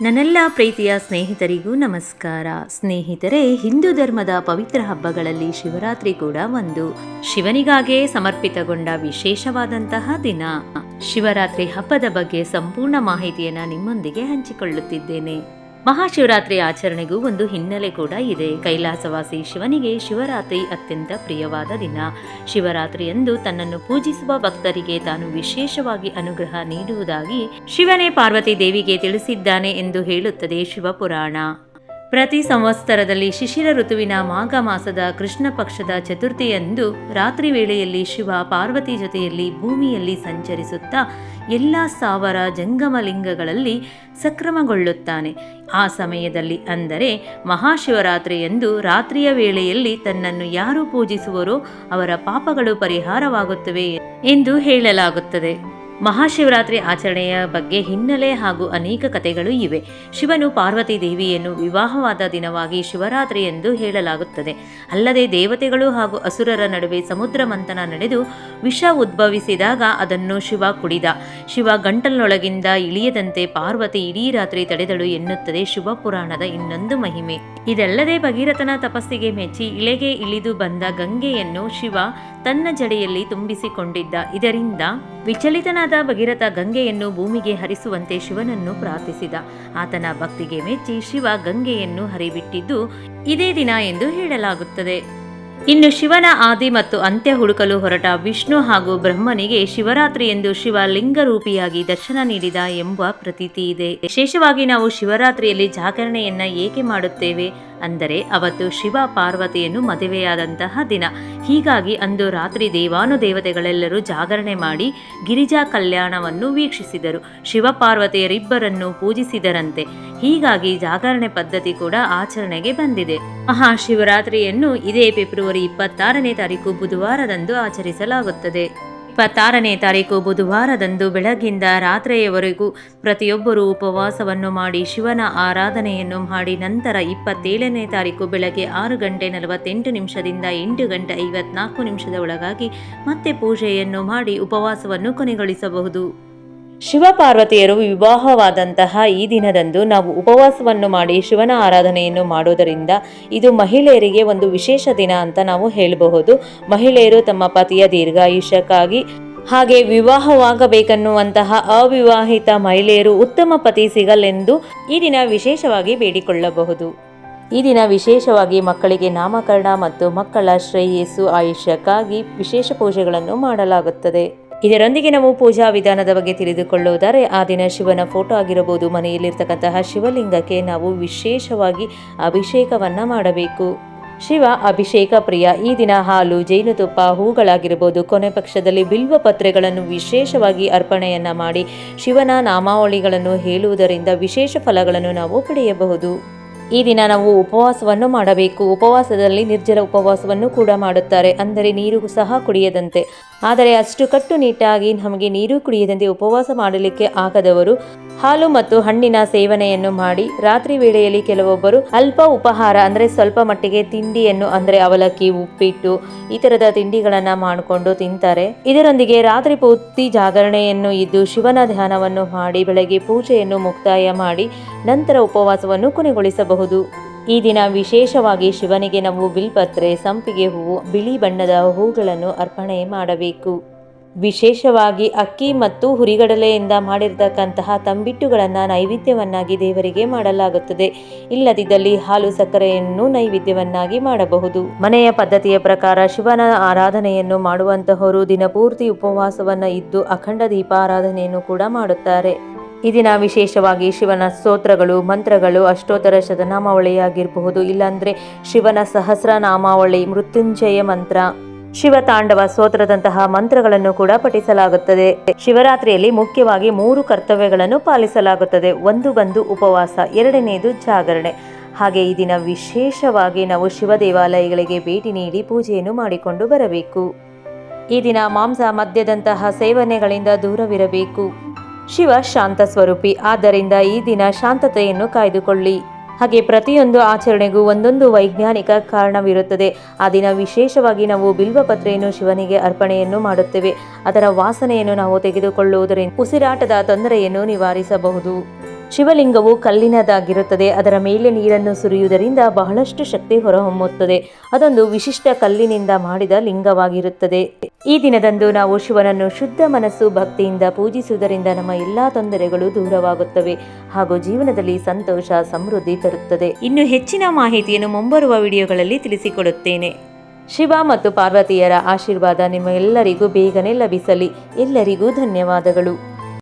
ನನ್ನೆಲ್ಲ ಪ್ರೀತಿಯ ಸ್ನೇಹಿತರಿಗೂ ನಮಸ್ಕಾರ. ಸ್ನೇಹಿತರೆ, ಹಿಂದೂ ಧರ್ಮದ ಪವಿತ್ರ ಹಬ್ಬಗಳಲ್ಲಿ ಶಿವರಾತ್ರಿ ಕೂಡ ಒಂದು. ಶಿವನಿಗಾಗೇ ಸಮರ್ಪಿತಗೊಂಡ ವಿಶೇಷವಾದಂತಹ ದಿನ. ಶಿವರಾತ್ರಿ ಹಬ್ಬದ ಬಗ್ಗೆ ಸಂಪೂರ್ಣ ಮಾಹಿತಿಯನ್ನ ನಿಮ್ಮೊಂದಿಗೆ ಹಂಚಿಕೊಳ್ಳುತ್ತಿದ್ದೇನೆ. ಮಹಾಶಿವರಾತ್ರಿ ಆಚರಣೆಗೂ ಒಂದು ಹಿನ್ನೆಲೆ ಕೂಡ ಇದೆ. ಕೈಲಾಸವಾಸಿ ಶಿವನಿಗೆ ಶಿವರಾತ್ರಿ ಅತ್ಯಂತ ಪ್ರಿಯವಾದ ದಿನ. ಶಿವರಾತ್ರಿಯಂದು ತನ್ನನ್ನು ಪೂಜಿಸುವ ಭಕ್ತರಿಗೆ ತಾನು ವಿಶೇಷವಾಗಿ ಅನುಗ್ರಹ ನೀಡುವುದಾಗಿ ಶಿವನೇ ಪಾರ್ವತಿ ದೇವಿಗೆ ತಿಳಿಸಿದ್ದಾನೆ ಎಂದು ಹೇಳುತ್ತದೆ ಶಿವಪುರಾಣ. ಪ್ರತಿ ಸಂವತ್ಸರದಲ್ಲಿ ಶಿಶಿರ ಋತುವಿನ ಮಾಘ ಮಾಸದ ಕೃಷ್ಣ ಪಕ್ಷದ ಚತುರ್ಥಿಯಂದು ರಾತ್ರಿ ವೇಳೆಯಲ್ಲಿ ಶಿವ ಪಾರ್ವತಿ ಜೊತೆಯಲ್ಲಿ ಭೂಮಿಯಲ್ಲಿ ಸಂಚರಿಸುತ್ತಾ ಎಲ್ಲ ಸಾವಿರ ಜಂಗಮ ಲಿಂಗಗಳಲ್ಲಿ ಸಕ್ರಮಗೊಳ್ಳುತ್ತಾನೆ. ಆ ಸಮಯದಲ್ಲಿ ಅಂದರೆ ಮಹಾಶಿವರಾತ್ರಿಯಂದು ರಾತ್ರಿಯ ವೇಳೆಯಲ್ಲಿ ತನ್ನನ್ನು ಯಾರು ಪೂಜಿಸುವರೋ ಅವರ ಪಾಪಗಳು ಪರಿಹಾರವಾಗುತ್ತವೆ ಎಂದು ಹೇಳಲಾಗುತ್ತದೆ. ಮಹಾಶಿವರಾತ್ರಿ ಆಚರಣೆಯ ಬಗ್ಗೆ ಹಿನ್ನೆಲೆ ಹಾಗೂ ಅನೇಕ ಕಥೆಗಳು ಇವೆ. ಶಿವನು ಪಾರ್ವತಿ ದೇವಿಯನ್ನು ವಿವಾಹವಾದ ದಿನವಾಗಿ ಶಿವರಾತ್ರಿ ಎಂದು ಹೇಳಲಾಗುತ್ತದೆ. ಅಲ್ಲದೆ ದೇವತೆಗಳು ಹಾಗೂ ಅಸುರರ ನಡುವೆ ಸಮುದ್ರ ಮಂಥನ ನಡೆದು ವಿಷ ಉದ್ಭವಿಸಿದಾಗ ಅದನ್ನು ಶಿವ ಕುಡಿದ. ಶಿವ ಗಂಟಲೊಳಗಿಂದ ಇಳಿಯದಂತೆ ಪಾರ್ವತಿ ಇಡೀ ರಾತ್ರಿ ತಡೆದಳು ಎನ್ನುತ್ತದೆ ಶಿವಪುರಾಣದ ಇನ್ನೊಂದು ಮಹಿಮೆ. ಇದಲ್ಲದೆ ಭಗೀರಥನ ತಪಸ್ಸಿಗೆ ಮೆಚ್ಚಿ ಇಳೆಗೆ ಇಳಿದು ಬಂದ ಗಂಗೆಯನ್ನು ಶಿವ ತನ್ನ ಜಡೆಯಲ್ಲಿ ತುಂಬಿಸಿಕೊಂಡಿದ್ದ. ಇದರಿಂದ ವಿಚಲಿತನಾದ ಭಗೀರಥ ಗಂಗೆಯನ್ನು ಭೂಮಿಗೆ ಹರಿಸುವಂತೆ ಶಿವನನ್ನು ಪ್ರಾರ್ಥಿಸಿದ. ಆತನ ಭಕ್ತಿಗೆ ಮೆಚ್ಚಿ ಶಿವ ಗಂಗೆಯನ್ನು ಹರಿಬಿಟ್ಟಿದ್ದು ಇದೇ ದಿನ ಎಂದು ಹೇಳಲಾಗುತ್ತದೆ. ಇನ್ನು ಶಿವನ ಆದಿ ಮತ್ತು ಅಂತ್ಯ ಹುಡುಕಲು ಹೊರಟ ವಿಷ್ಣು ಹಾಗೂ ಬ್ರಹ್ಮನಿಗೆ ಶಿವರಾತ್ರಿ ಎಂದು ಶಿವ ಲಿಂಗರೂಪಿಯಾಗಿ ದರ್ಶನ ನೀಡಿದ ಎಂಬ ಪ್ರತೀತಿ ಇದೆ. ವಿಶೇಷವಾಗಿ ನಾವು ಶಿವರಾತ್ರಿಯಲ್ಲಿ ಜಾಗರಣೆಯನ್ನ ಏಕೆ ಮಾಡುತ್ತೇವೆ? ಅಂದರೆ ಅವತ್ತು ಶಿವ ಪಾರ್ವತಿಯನ್ನು ಮದುವೆಯಾದಂತಹ ದಿನ. ಹೀಗಾಗಿ ಅಂದು ರಾತ್ರಿ ದೇವಾನುದೇವತೆಗಳೆಲ್ಲರೂ ಜಾಗರಣೆ ಮಾಡಿ ಗಿರಿಜಾ ಕಲ್ಯಾಣವನ್ನು ವೀಕ್ಷಿಸಿದರು. ಶಿವ ಪಾರ್ವತಿಯರಿಬ್ಬರನ್ನು ಪೂಜಿಸಿದರಂತೆ. ಹೀಗಾಗಿ ಜಾಗರಣೆ ಪದ್ಧತಿ ಕೂಡ ಆಚರಣೆಗೆ ಬಂದಿದೆ. ಮಹಾಶಿವರಾತ್ರಿಯನ್ನು ಇದೇ ಫೆಬ್ರವರಿ ಇಪ್ಪತ್ತಾರನೇ ತಾರೀಕು ಬುಧವಾರದಂದು ಆಚರಿಸಲಾಗುತ್ತದೆ. ಇಪ್ಪತ್ತಾರನೇ ತಾರೀಕು ಬುಧವಾರದಂದು ಬೆಳಗಿಂದ ರಾತ್ರಿಯವರೆಗೂ ಪ್ರತಿಯೊಬ್ಬರೂ ಉಪವಾಸವನ್ನು ಮಾಡಿ ಶಿವನ ಆರಾಧನೆಯನ್ನು ಮಾಡಿ ನಂತರ ಇಪ್ಪತ್ತೇಳನೇ ತಾರೀಕು ಬೆಳಗ್ಗೆ ಆರು ಗಂಟೆ ನಲವತ್ತೆಂಟು ನಿಮಿಷದಿಂದ ಎಂಟು ಗಂಟೆ ಐವತ್ನಾಲ್ಕು ನಿಮಿಷದ ಒಳಗಾಗಿ ಮತ್ತೆ ಪೂಜೆಯನ್ನು ಮಾಡಿ ಉಪವಾಸವನ್ನು ಕೊನೆಗೊಳಿಸಬಹುದು. ಶಿವಪಾರ್ವತಿಯರು ವಿವಾಹವಾದಂತಹ ಈ ದಿನದಂದು ನಾವು ಉಪವಾಸವನ್ನು ಮಾಡಿ ಶಿವನ ಆರಾಧನೆಯನ್ನು ಮಾಡುವುದರಿಂದ ಇದು ಮಹಿಳೆಯರಿಗೆ ಒಂದು ವಿಶೇಷ ದಿನ ಅಂತ ನಾವು ಹೇಳಬಹುದು. ಮಹಿಳೆಯರು ತಮ್ಮ ಪತಿಯ ದೀರ್ಘಾಯುಷ್ಯಕ್ಕಾಗಿ ಹಾಗೆ ವಿವಾಹವಾಗಬೇಕನ್ನುವಂತಹ ಅವಿವಾಹಿತ ಮಹಿಳೆಯರು ಉತ್ತಮ ಪತಿ ಸಿಗಲೆಂದು ಈ ದಿನ ವಿಶೇಷವಾಗಿ ಬೇಡಿಕೊಳ್ಳಬಹುದು. ಈ ದಿನ ವಿಶೇಷವಾಗಿ ಮಕ್ಕಳಿಗೆ ನಾಮಕರಣ ಮತ್ತು ಮಕ್ಕಳ ಶ್ರೇಯಸ್ಸು, ಆಯುಷ್ಯಕ್ಕಾಗಿ ವಿಶೇಷ ಪೂಜೆಗಳನ್ನು ಮಾಡಲಾಗುತ್ತದೆ. ಇದರೊಂದಿಗೆ ನಾವು ಪೂಜಾ ವಿಧಾನದ ಬಗ್ಗೆ ತಿಳಿದುಕೊಳ್ಳುವುದಾದರೆ, ಆ ದಿನ ಶಿವನ ಫೋಟೋ ಆಗಿರಬಹುದು. ಮನೆಯಲ್ಲಿರ್ತಕ್ಕಂತಹ ಶಿವಲಿಂಗಕ್ಕೆ ನಾವು ವಿಶೇಷವಾಗಿ ಅಭಿಷೇಕವನ್ನ ಮಾಡಬೇಕು. ಶಿವ, ಅಭಿಷೇಕ ಪ್ರಿಯ, ಈ ದಿನ ಹಾಲು ಜೇನುತುಪ್ಪ ಹೂಗಳಾಗಿರಬಹುದು. ಕೊನೆ ಪಕ್ಷದಲ್ಲಿ ಬಿಲ್ವ ಪತ್ರೆಗಳನ್ನು ವಿಶೇಷವಾಗಿ ಅರ್ಪಣೆಯನ್ನ ಮಾಡಿ ಶಿವನ ನಾಮಾವಳಿಗಳನ್ನು ಹೇಳುವುದರಿಂದ ವಿಶೇಷ ಫಲಗಳನ್ನು ನಾವು ಪಡೆಯಬಹುದು. ಈ ದಿನ ನಾವು ಉಪವಾಸವನ್ನು ಮಾಡಬೇಕು. ಉಪವಾಸದಲ್ಲಿ ನಿರ್ಜಲ ಉಪವಾಸವನ್ನು ಕೂಡ ಮಾಡುತ್ತಾರೆ. ಅಂದರೆ ನೀರು ಸಹ ಕುಡಿಯದಂತೆ. ಆದರೆ ಅಷ್ಟು ಕಟ್ಟುನಿಟ್ಟಾಗಿ ನಮಗೆ ನೀರು ಕುಡಿಯದಂತೆ ಉಪವಾಸ ಮಾಡಲಿಕ್ಕೆ ಆಗದವರು ಹಾಲು ಮತ್ತು ಹಣ್ಣಿನ ಸೇವನೆಯನ್ನು ಮಾಡಿ ರಾತ್ರಿ ವೇಳೆಯಲ್ಲಿ ಕೆಲವೊಬ್ಬರು ಅಲ್ಪ ಉಪಹಾರ, ಅಂದರೆ ಸ್ವಲ್ಪ ಮಟ್ಟಿಗೆ ತಿಂಡಿಯನ್ನು, ಅಂದರೆ ಅವಲಕ್ಕಿ, ಉಪ್ಪಿಟ್ಟು ಈ ಥರದ ತಿಂಡಿಗಳನ್ನ ಮಾಡಿಕೊಂಡು ತಿಂತಾರೆ. ಇದರೊಂದಿಗೆ ರಾತ್ರಿ ಪೂರ್ತಿ ಜಾಗರಣೆಯನ್ನು ಇದ್ದು ಶಿವನ ಧ್ಯಾನವನ್ನು ಮಾಡಿ, ಬೆಳಗ್ಗೆ ಪೂಜೆಯನ್ನು ಮುಕ್ತಾಯ ಮಾಡಿ ನಂತರ ಉಪವಾಸವನ್ನು ಕೊನೆಗೊಳಿಸಬಹುದು. ಈ ದಿನ ವಿಶೇಷವಾಗಿ ಶಿವನಿಗೆ ನಾವು ಬಿಲ್ಪತ್ರೆ, ಸಂಪಿಗೆ ಹೂವು, ಬಿಳಿ ಬಣ್ಣದ ಹೂಗಳನ್ನು ಅರ್ಪಣೆ ಮಾಡಬೇಕು. ವಿಶೇಷವಾಗಿ ಅಕ್ಕಿ ಮತ್ತು ಹುರಿಗಡಲೆಯಿಂದ ಮಾಡಿರ್ತಕ್ಕಂತಹ ತಂಬಿಟ್ಟುಗಳನ್ನು ನೈವೇದ್ಯವನ್ನಾಗಿ ದೇವರಿಗೆ ಮಾಡಲಾಗುತ್ತದೆ. ಇಲ್ಲದಿದ್ದಲ್ಲಿ ಹಾಲು ಸಕ್ಕರೆಯನ್ನು ನೈವೇದ್ಯವನ್ನಾಗಿ ಮಾಡಬಹುದು. ಮನೆಯ ಪದ್ಧತಿಯ ಪ್ರಕಾರ ಶಿವನ ಆರಾಧನೆಯನ್ನು ಮಾಡುವಂತಹವರು ದಿನಪೂರ್ತಿ ಉಪವಾಸವನ್ನು ಇದ್ದು ಅಖಂಡ ದೀಪಾರಾಧನೆಯನ್ನು ಕೂಡ ಮಾಡುತ್ತಾರೆ. ಈ ದಿನ ವಿಶೇಷವಾಗಿ ಶಿವನ ಸ್ತೋತ್ರಗಳು, ಮಂತ್ರಗಳು ಅಷ್ಟೋತ್ತರ ಶತನಾಮಾವಳಿಯಾಗಿರಬಹುದು. ಇಲ್ಲಾಂದರೆ ಶಿವನ ಸಹಸ್ರನಾಮಾವಳಿ ಮೃತ್ಯುಂಜಯ ಮಂತ್ರ. ಶಿವ ತಾಂಡವ ಸ್ತೋತ್ರದಂತಹ ಮಂತ್ರಗಳನ್ನು ಕೂಡ ಪಠಿಸಲಾಗುತ್ತದೆ. ಶಿವರಾತ್ರಿಯಲ್ಲಿ ಮುಖ್ಯವಾಗಿ ಮೂರು ಕರ್ತವ್ಯಗಳನ್ನು ಪಾಲಿಸಲಾಗುತ್ತದೆ. ಒಂದು ಬಂದು ಉಪವಾಸ ಎರಡನೆಯದು ಜಾಗರಣೆ. ಹಾಗೆ ಈ ದಿನ ವಿಶೇಷವಾಗಿ ನಾವು ಶಿವ ದೇವಾಲಯಗಳಿಗೆ ಭೇಟಿ ನೀಡಿ ಪೂಜೆಯನ್ನು ಮಾಡಿಕೊಂಡು ಬರಬೇಕು. ಈ ದಿನ ಮಾಂಸ ಮದ್ಯದಂತಹ ಸೇವನೆಗಳಿಂದ ದೂರವಿರಬೇಕು. ಶಿವ ಶಾಂತ ಸ್ವರೂಪಿ, ಆದ್ದರಿಂದ ಈ ದಿನ ಶಾಂತತೆಯನ್ನು ಕಾಯ್ದುಕೊಳ್ಳಿ. ಹಾಗೆ ಪ್ರತಿಯೊಂದು ಆಚರಣೆಗೂ ಒಂದೊಂದು ವೈಜ್ಞಾನಿಕ ಕಾರಣವಿರುತ್ತದೆ. ಆ ದಿನ ವಿಶೇಷವಾಗಿ ನಾವು ಬಿಲ್ವಪತ್ರೆಯನ್ನು ಶಿವನಿಗೆ ಅರ್ಪಣೆಯನ್ನು ಮಾಡುತ್ತೇವೆ. ಅದರ ವಾಸನೆಯನ್ನು ನಾವು ತೆಗೆದುಕೊಳ್ಳುವುದರಿಂದ ಉಸಿರಾಟದ ತೊಂದರೆಯನ್ನು ನಿವಾರಿಸಬಹುದು. ಶಿವಲಿಂಗವು ಕಲ್ಲಿನದಾಗಿರುತ್ತದೆ. ಅದರ ಮೇಲೆ ನೀರನ್ನು ಸುರಿಯುವುದರಿಂದ ಬಹಳಷ್ಟು ಶಕ್ತಿ ಹೊರಹೊಮ್ಮುತ್ತದೆ. ಅದೊಂದು ವಿಶಿಷ್ಟ ಕಲ್ಲಿನಿಂದ ಮಾಡಿದ ಲಿಂಗವಾಗಿರುತ್ತದೆ. ಈ ದಿನದಂದು ನಾವು ಶಿವನನ್ನು ಶುದ್ಧ ಮನಸ್ಸು ಭಕ್ತಿಯಿಂದ ಪೂಜಿಸುವುದರಿಂದ ನಮ್ಮ ಎಲ್ಲಾ ತೊಂದರೆಗಳು ದೂರವಾಗುತ್ತವೆ. ಹಾಗೂ ಜೀವನದಲ್ಲಿ ಸಂತೋಷ ಸಮೃದ್ಧಿ ತರುತ್ತದೆ. ಇನ್ನು ಹೆಚ್ಚಿನ ಮಾಹಿತಿಯನ್ನು ಮುಂಬರುವ ವಿಡಿಯೋಗಳಲ್ಲಿ ತಿಳಿಸಿಕೊಡುತ್ತೇನೆ. ಶಿವ ಮತ್ತು ಪಾರ್ವತಿಯರ ಆಶೀರ್ವಾದ ನಿಮ್ಮ ಎಲ್ಲರಿಗೂ ಬೇಗನೆ ಲಭಿಸಲಿ. ಎಲ್ಲರಿಗೂ ಧನ್ಯವಾದಗಳು.